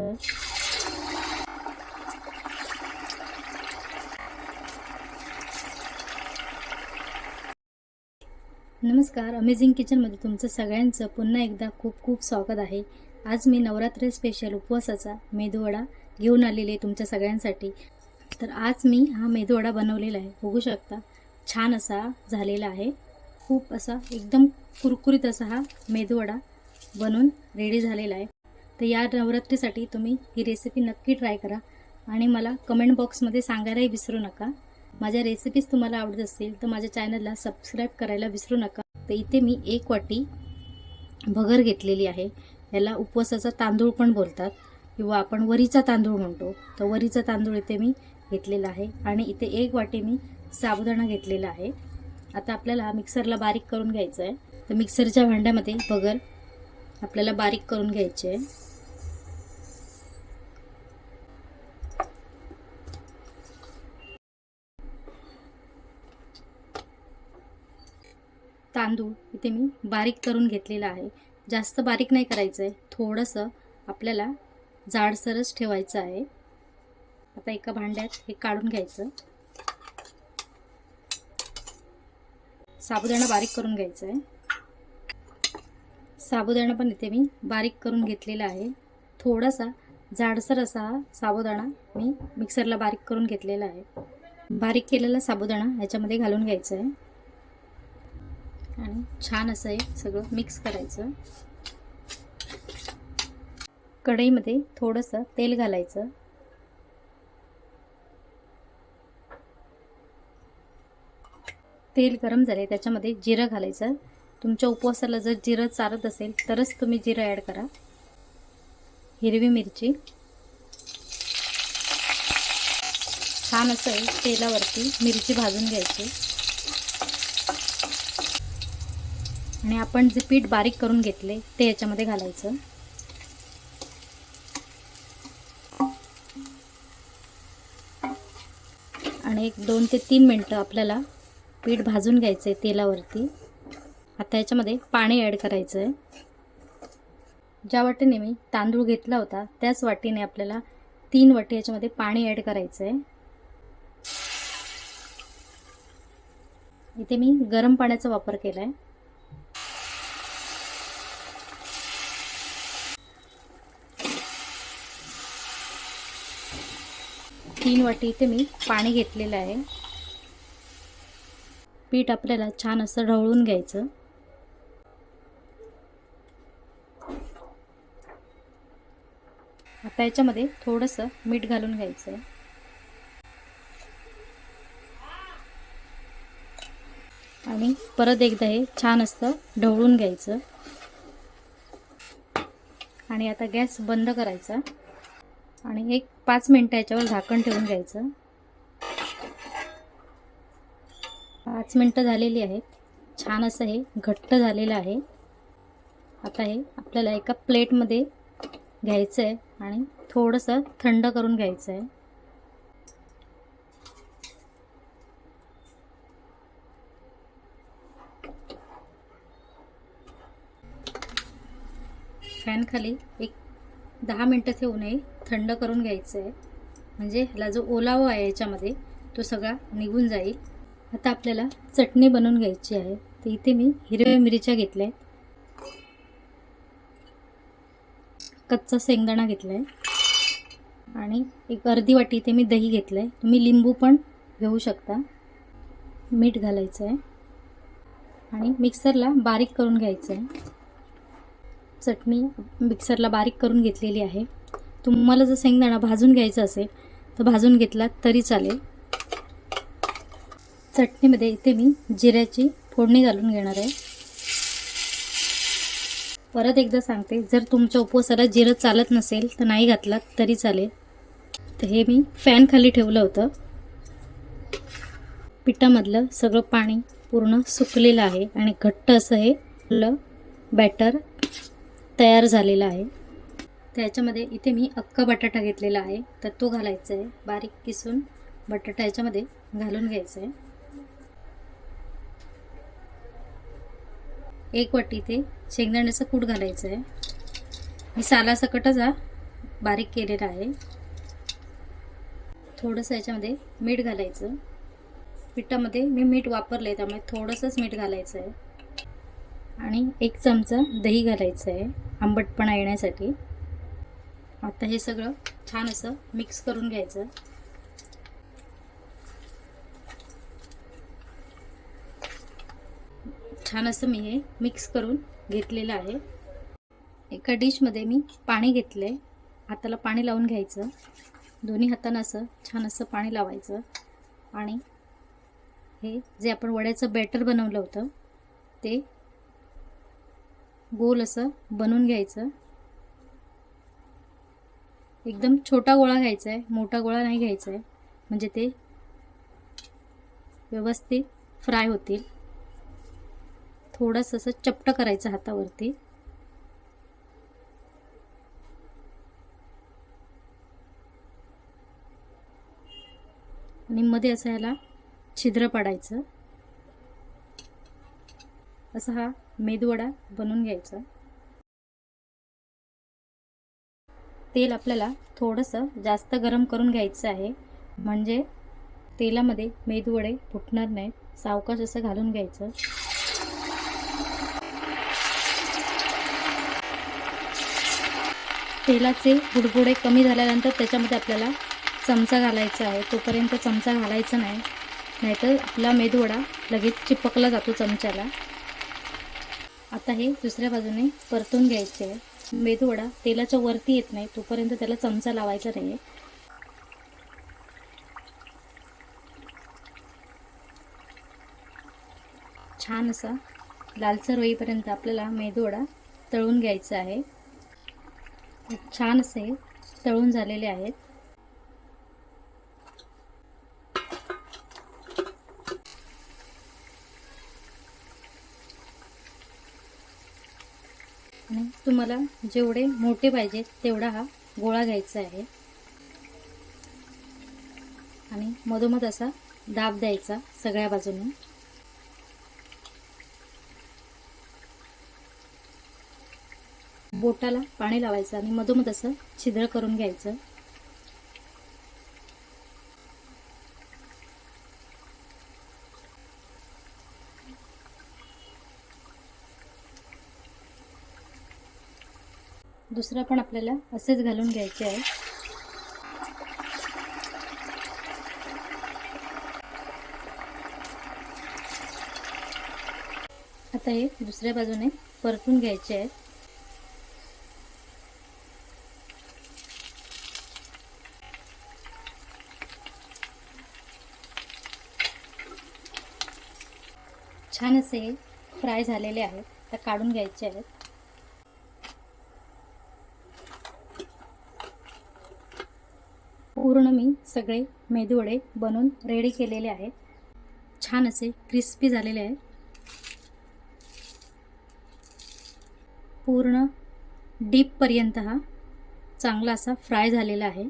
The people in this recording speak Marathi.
नमस्कार अमेझिंग किचनमध्ये तुमचं सगळ्यांचं पुन्हा एकदा खूप खूप स्वागत आहे. आज मी नवरात्री स्पेशल उपवासाचा मेदूवडा घेऊन आलेली आहे तुमच्या सगळ्यांसाठी. तर आज मी हा मेदूवडा बनवलेला आहे. बघू शकता छान असा झालेला आहे. खूप असा एकदम कुरकुरीत असा हा मेदूवडा बनून रेडी झालेला आहे. तर या नवरात्रीसाठी तुम्ही ही रेसिपी नक्की ट्राय करा. आणि मला कमेंट बॉक्समध्ये सांगायलाही विसरू नका. माझ्या रेसिपीज तुम्हाला आवडत असतील तर माझ्या चॅनलला सबस्क्राईब करायला विसरू नका. तर इथे मी एक वाटी भगर घेतलेली आहे. याला उपवासाचा तांदूळ पण बोलतात किंवा आपण वरीचा तांदूळ म्हणतो. तर वरीचा तांदूळ इथे मी घेतलेला आहे. आणि इथे एक वाटी मी साबुदाणा घेतलेला आहे. आता आपल्याला मिक्सरला बारीक करून घ्यायचं आहे तर मिक्सरच्या भांड्यामध्ये भगर आपल्याला बारीक करून घ्यायची आहे. तांदूळ इथे मी बारीक करून घेतलेला आहे. जास्त बारीक नाही करायचं आहे थोडंसं आपल्याला जाडसरच ठेवायचं आहे. आता एका भांड्यात हे काढून घ्यायचं. साबुदाणा बारीक करून घ्यायचं आहे. साबुदाणा पण इथे मी बारीक करून घेतलेला आहे. थोडासा जाडसर असा हा साबुदाणा मी मिक्सरला बारीक करून घेतलेला आहे. बारीक केलेला साबुदाणा ह्याच्यामध्ये घालून घ्यायचा आहे. आणि छान असं हे सगळं मिक्स करायचं. कढईमध्ये थोडंसं तेल घालायचं. तेल गरम झाले त्याच्यामध्ये जिरं घालायचं. तुमच्या उपवासाला जर जिरं चारत असेल तरच तुम्ही जिरं ॲड करा. हिरवी मिरची. छान असं आहे तेलावरती मिरची भाजून घ्यायची. आणि आपण जे पीठ बारीक करून घेतले ते याच्यामध्ये घालायचं. आणि एक दोन ते तीन मिनटं आपल्याला पीठ भाजून घ्यायचं आहे तेलावरती. आता याच्यामध्ये पाणी ॲड करायचं आहे ज्या वाटीने मी तांदूळ घेतला होता त्याच वाटीने आपल्याला तीन वाटी याच्यामध्ये पाणी ॲड करायचं आहे इथे मी गरम पाण्याचा वापर केला आहे तीन वाटी इथे मी पाणी घेतलेलं आहे. पीठ आपल्याला छान असं ढवळून घ्यायचं. आता याच्यामध्ये थोडंसं मीठ घालून घ्यायचं आहे आणि परत एकदा हे छान असतं ढवळून घ्यायचं. आणि आता गॅस बंद करायचा. आणि एक पाच मिनटं याच्यावर झाकण ठेवून घ्यायचं. पाच मिनटं झालेली आहेत. छान असं हे घट्ट झालेलं आहे. आता हे आपल्याला एका प्लेटमध्ये घ्यायचं आहे आणि थोडंसं थंड करून घ्यायचं आहे फॅनखाली एक दहा मिनटं ठेवू नये थंड करून घ्यायचं आहे म्हणजे ह्याला जो ओलावा आहे याच्यामध्ये तो सगळा निघून जाईल. आता आपल्याला चटणी बनवून घ्यायची आहे. तर इथे मी हिरव्या मिरच्या घेतल्या आहेत कच्चा शेंगदाणा घेतला आहे आणि एक अर्धी वाटी इथे मी दही घेतलं आहे तुम्ही लिंबू पण घेऊ शकता. मीठ घालायचं आहे आणि मिक्सरला बारीक करून घ्यायचं आहे चटणी मिक्सरला बारीक करून घेतलेली आहे. तुम्हाला जर शेंगदाणा भाजून घ्यायचा असेल तर भाजून घेतला तरी चालेल. चटणीमध्ये इथे मी जिऱ्याची फोडणी घालून घेणार आहे. परत एकदा सांगते जर तुमच्या उपवासाला जिरं चालत नसेल तर नाही घातलात तरी चालेल. तर हे मी फॅन खाली ठेवलं होतं. पिठामधलं सगळं पाणी पूर्ण सुकलेलं आहे आणि घट्ट असं हे बॅटर तयार झालेला आहे. त्याच्यामध्ये इथे मी अक्का बटाटा घेतलेला आहे. तर तो घालायचा आहे. बारीक किसून बटाटा याच्यामध्ये घालून घ्यायचा आहे. एक वाटी इथे शेंगदाण्याचं कूट घालायचं आहे. मी सालासकटच हा बारीक केलेला आहे. थोडंसं याच्यामध्ये मीठ घालायचं. पिठामध्ये मी मीठ वापरलं आहे त्यामुळे थोडंसंच मीठ घालायचं आहे. आणि एक चमचा दही घालायचं आहे. आंबटपणा येण्यासाठी. आता हे सगळं छान असं मिक्स करून घ्यायचं. छान असं मी हे मिक्स करून घेतलेलं आहे. एका डिशमध्ये मी पाणी घेतलं आहे हाताला पाणी लावून घ्यायचं. दोन्ही हातानं असं छान असं पाणी लावायचं. आणि हे जे आपण वड्याचं बॅटर बनवलं होतं ते गोल असं बनवून घ्यायचं. एकदम छोटा गोळा घ्यायचा आहे. मोठा गोळा नाही घ्यायचा आहे. म्हणजे ते व्यवस्थित फ्राय होतील. थोडंसं असं चपटं करायचं हातावरती. आणि मध्ये असं छिद्र पाडायचं. असा हा मेदूवडा बनवून घ्यायचा. तेल आपल्याला थोडंसं जास्त गरम करून घ्यायचं आहे. म्हणजे तेलामध्ये मेदूवडे फुटणार नाहीत. सावकाश असं घालून घ्यायचं. तेलाचे बुडबुडे कमी झाल्यानंतर त्याच्यामध्ये आपल्याला चमचा घालायचा आहे. तोपर्यंत चमचा घालायचा नाही. नाहीतर आपला मेदूवडा लगेच चिपकला जातो चमच्याला. आता हे दुसऱ्या बाजूने परतून घ्यायचे आहे. मेदूवडा तेलाच्या वरती येत नाही तोपर्यंत त्याला चमचा लावायचा नाही आहे छान असा लालसर होईपर्यंत आपल्याला मेदूवडा तळून घ्यायचा आहे. छान असे तळून झालेले आहेत आणि तुम्हाला जेवढे मोठे पाहिजेत तेवढा हा गोळा घ्यायचा आहे. आणि मधोमध असा दाब द्यायचा सगळ्या बाजूने. बोटाला पाणी लावायचं आणि मधोमध असं छिद्र करून घ्यायचं. दुसरा पण आपल्याला असेच घालून घ्यायचे आहे. आता हे दुसऱ्या बाजूने परतून घ्यायचे आहेत छान असे फ्राय झालेले आहेत. आता काढून घ्यायचे आहेत. पूर्ण मी सगळे मेदूवडे बनवून रेडी केलेले आहेत. छान असे क्रिस्पी झालेले आहेत. पूर्ण डीपपर्यंत हा चांगला असा फ्राय झालेला आहे.